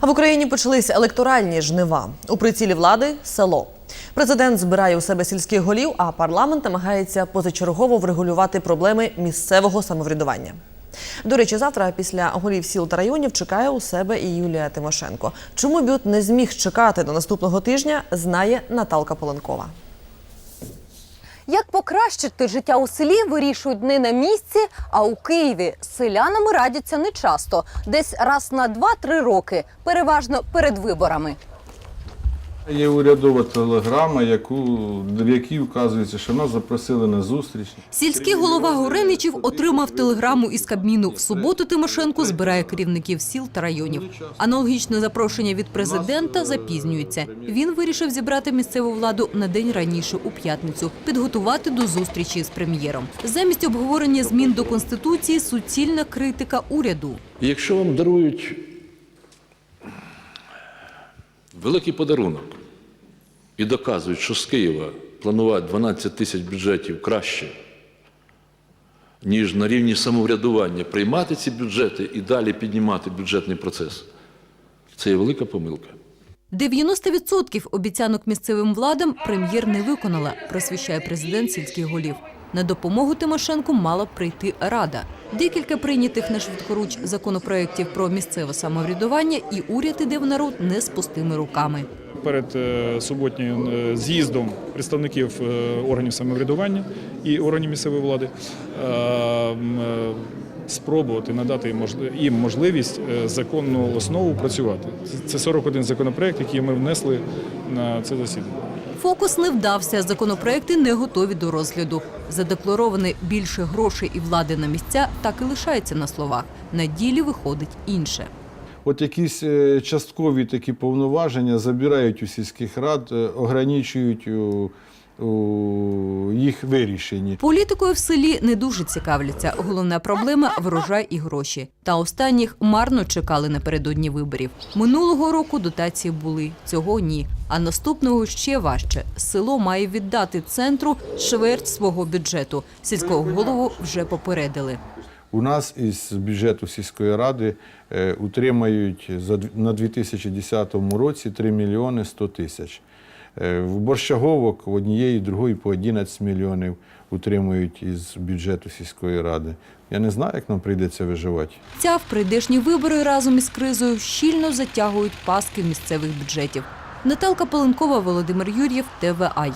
А в Україні почались електоральні жнива. У прицілі влади село. Президент збирає у себе сільських голів, а парламент намагається позачергово врегулювати проблеми місцевого самоврядування. До речі, завтра після голів сіл та районів чекає у себе і Юлія Тимошенко. Чому бют не зміг чекати до наступного тижня, знає Наталка Поленкова. Як покращити життя у селі, вирішують не на місці, а у Києві. Селянами радяться не часто, десь раз на 2-3 роки, переважно перед виборами. Є урядова телеграма, яку, в якій вказується, що нас запросили на зустріч. Сільський голова Гореничів отримав телеграму із Кабміну. В суботу Тимошенко збирає керівників сіл та районів. Аналогічне запрошення від президента запізнюється. Він вирішив зібрати місцеву владу на день раніше у п'ятницю, підготувати до зустрічі з прем'єром. Замість обговорення змін до конституції суцільна критика уряду. Якщо вам дарують великий подарунок і доказують, що з Києва планувати 12 тисяч бюджетів краще, ніж на рівні самоврядування приймати ці бюджети і далі піднімати бюджетний процес, це є велика помилка. 90% обіцянок місцевим владам прем'єр не виконала, просвіщає президент сільських голів. На допомогу Тимошенку мала б прийти рада. Декілька прийнятих на швидкоруч законопроєктів про місцеве самоврядування, і уряд іде в народ не з пустими руками. перед е, суботнім е, з'їздом представників е, органів самоврядування і органів місцевої влади спробувати надати їм можливість законну основу працювати. Це 41 законопроект, який ми внесли на це засідання. Фокус не вдався. Законопроекти не готові до розгляду. Задеклароване більше грошей і влади на місця так і лишається на словах. На ділі виходить інше. От якісь е, часткові такі повноваження забирають у сільських рад, е, ограничують їх вирішенні. Політикою в селі не дуже цікавляться. Головна проблема врожай і гроші. Та останніх марно чекали напередодні виборів. Минулого року дотації були, цього ні. А наступного ще важче. Село має віддати центру чверть свого бюджету. Сільського голову вже попередили. У нас із бюджету сільської ради е, утримають на 2010 році 3 мільйони 100 тисяч. Е, В борщаговок в однієї, другої по 11 мільйонів утримують із бюджету сільської ради. Я не знаю, як нам прийдеться виживати. Ця в прийдешні вибори разом із кризою щільно затягують паски місцевих бюджетів. Наталка Поленкова, Володимир Юр'єв, ТВАЙ.